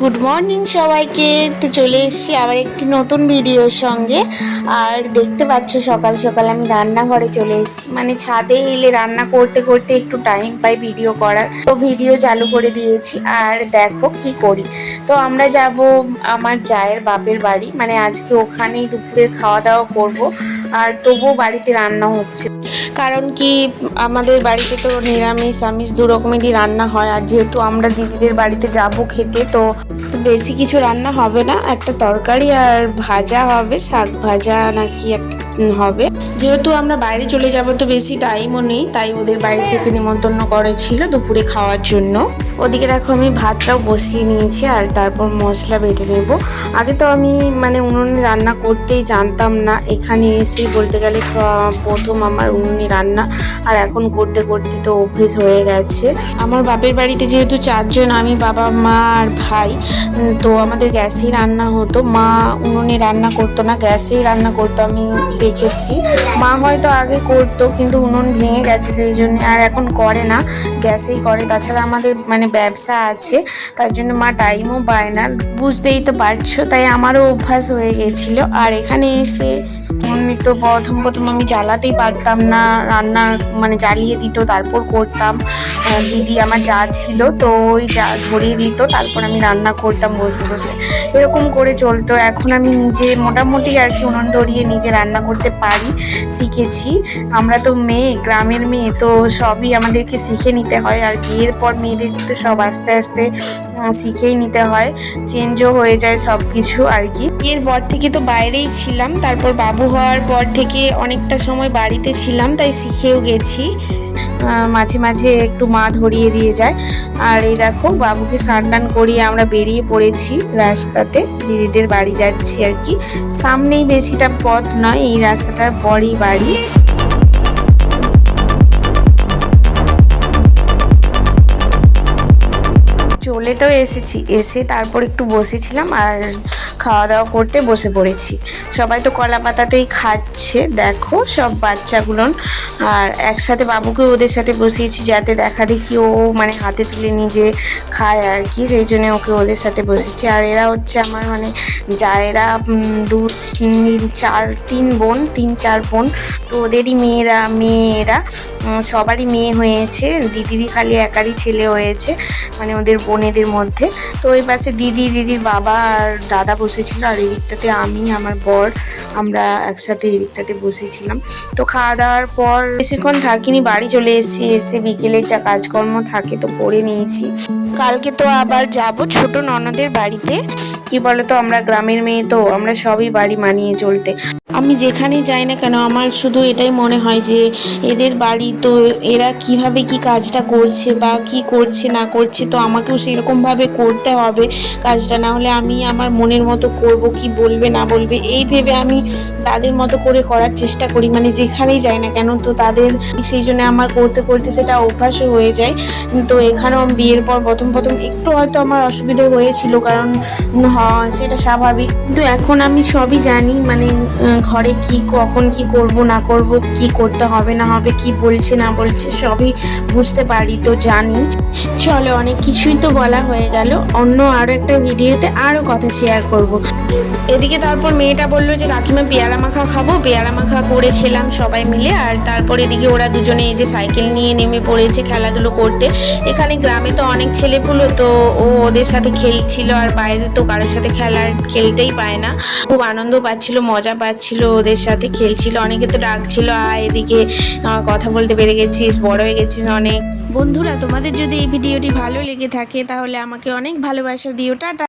Good morning সবাইকে। তো চলে এসেছি আবার একটি নতুন ভিডিওর সঙ্গে। আর দেখতে পাচ্ছ সকাল সকাল আমি রান্নাঘরে চলে এসেছি। মানে ছাদে এলে রান্না করতে করতে একটু টাইম পাই ভিডিও করার। তো ভিডিও চালু করে দিয়েছি। আর দেখো কি করি। তো আমরা যাব আমার জায়ের বাপের বাড়ি। মানে আজকে ওখানেই দুপুরের খাওয়া দাওয়া করব। আর তবুও বাড়িতে রান্না হচ্ছে। কারণ কি, আমাদের বাড়িতে তো নিরামিষ, আমিষ দু রকমেরই রান্না হয়। আর যেহেতু আমরা দিদিদের বাড়িতে যাব খেতে, তো বেশি কিছু রান্না হবে না। একটা তরকারি আর ভাজা হবে, শাক ভাজা নাকি একটা হবে। যেহেতু আমরা বাইরে চলে যাব, তো বেশি টাইমও নেই। তাই ওদের বাড়ি থেকে নিমন্ত্রণ করেছিল দুপুরে খাওয়ার জন্য। ওদিকে দেখো আমি ভাতটাও বসিয়ে নিয়েছি আর তারপর মশলা বেটে নেব। আগে তো আমি মানে উনুনে রান্না করতেই জানতাম না, এখানে এসে বলতে গেলে প্রথম আমার উনুনে রান্না আর এখন করতে করতে তো অভ্যেস হয়ে গেছে। আমার বাপের বাড়িতে যেহেতু চারজন, আমি বাবা, মা আর ভাই তো আমাদের গ্যাসেই রান্না হতো। মা উনুনে রান্না করতো না, গ্যাসেই রান্না করতো আমি দেখেছি। মা হয়তো আগে করতো, কিন্তু উনুন ভেঙে গেছে সেই জন্য, আর এখন করে না, গ্যাসেই করে। তাছাড়া আমাদের মানে ব্যবসা আছে, তার জন্য মা টাইমও পায় না। বুঝতেই তো পারছ, তাই আমারও অভ্যাস হয়ে গেছিল। আর এখানে এসে এমনি তো প্রথম প্রথম আমি জ্বালাতেই পারতাম না। রান্না মানে জ্বালিয়ে দিত, তারপর করতাম। দিদি আমার যা ছিল তো ওই যা ধরিয়ে দিত, তারপর আমি রান্না করতাম বসে বসে। এরকম করে চলতো। এখন আমি নিজে মোটামুটি আর কি উনুন ধরিয়ে নিজে রান্না করতে পারি, শিখেছি। আমরা তো মেয়ে, গ্রামের মেয়ে, তো সবই আমাদেরকে শিখে নিতে হয় আর বিয়ের পর মেয়েদেরকে তো সব আস্তে আস্তে শিখেই নিতে হয়। চেঞ্জও হয়ে যায় সব কিছু আর কি। এর পর থেকে তো বাইরেই ছিলাম। তারপর বাবু হওয়ার পর থেকে অনেকটা সময় বাড়িতে ছিলাম, তাই শিখেও গেছি। মাঝে মাঝে একটু মা ধরিয়ে দিয়ে যায়। আর এই দেখো, বাবুকে স্নান করিয়ে আমরা বেরিয়ে পড়েছি রাস্তাতে। দিদিদের বাড়ি যাচ্ছি আর কি। সামনেই বেশিটা পথ নয়, এই রাস্তাটার পরই বাড়ি। তো এসেছি। এসে তারপর একটু বসেছিলাম আর খাওয়া দাওয়া করতে বসে পড়েছি। সবাই তো কলা পাতাতেই খাচ্ছে দেখো সব বাচ্চাগুলো। আর একসাথে বাবুকে ওদের সাথে বসিয়েছি যাতে দেখা দেখি ও মানে হাতে তুলে নিজে খায় আর কি সেই জন্য ওকে ওদের সাথে বসেছি। আর এরা হচ্ছে আমার মানে উম, দু তিন চার তিন বোন তিন চার বোন। তো ওদেরই মেয়েরা মেয়েরা। সবারই মেয়ে হয়েছে, দিদিরই খালি একারই ছেলে হয়েছে মানে ওদের বোনেদের মধ্যে। তো ওই পাশে দিদি, দিদির বাবা আর দাদা বসেছিল, আর এদিকটাতে আমি, আমার বর, আমরা একসাথে এদিকটাতে বসেছিলাম। তো খাওয়া দাওয়ার পর বেশিক্ষণ থাকিনি, বাড়ি চলে এসেছি, এসে বিকেলের যা কাজকর্ম থাকে তো করে নিয়েছি। কালকে তো আবার যাব ছোট ননদের বাড়িতে, কি বলতো, আমরা গ্রামের মেয়ে তো, আমরা সবই বাড়ি মানিয়ে চলতে। আমি যেখানেই যাই না কেন, আমার শুধু এটাই মনে হয় যে এদের বাড়ি তো এরা কীভাবে কি কাজটা করছে বা কি করছে, না করছে, তো আমাকেও সেরকমভাবে করতে হবে কাজটা। না হলে আমি আমার মনের মতো করব, কি বলবে, না বলবে, এই ভেবে আমি তাদের মতো করে করার চেষ্টা করি। মানে যেখানেই যাই না কেন, তো তাদের সেই জন্য আমার করতে করতে সেটা অভ্যাসও হয়ে যায়। তো এখানেও বিয়ের পর প্রথম প্রথম একটু হয়তো আমার অসুবিধে হয়েছিল, কারণ সেটা স্বাভাবিক। কিন্তু এখন আমি সবই জানি মানে ঘরে কি, কখন কি করব, না করব, কি করতে হবে, না হবে, কি বলছে, না বলছে, সবই বুঝতে পারি, তো জানি। চলো, অনেক কিছুই তো বলা হয়ে গেল। অন্য আরও একটা ভিডিওতে আরও কথা শেয়ার করব। এদিকে তারপর মেয়েটা বলল যে, কাকিমা পেয়ারা মাখা খাব। পেয়ারা মাখা করে খেলাম সবাই মিলে। আর তারপর এদিকে ওরা দুজনে এই যে সাইকেল নিয়ে নেমে পড়েছে খেলাধুলো করতে। এখানে গ্রামে তো অনেক ছেলেপুলো, তো ও ওদের সাথে খেলছিল। আর বাইরে তো কারোর সাথে খেলার খেলতেই পায় না। খুব আনন্দ পাচ্ছিল, মজা পাচ্ছিল ওদের সাথে খেলছিল। অনেকে তো ডাকছিল আর এদিকে কথা বলতে পেরে গেছিস, বড় হয়ে গেছিস অনেক। বন্ধুরা, তোমাদের যদি এই ভিডিওটি ভালো লেগে থাকে তাহলে আমাকে অনেক ভালোবাসা দিও। টাটা।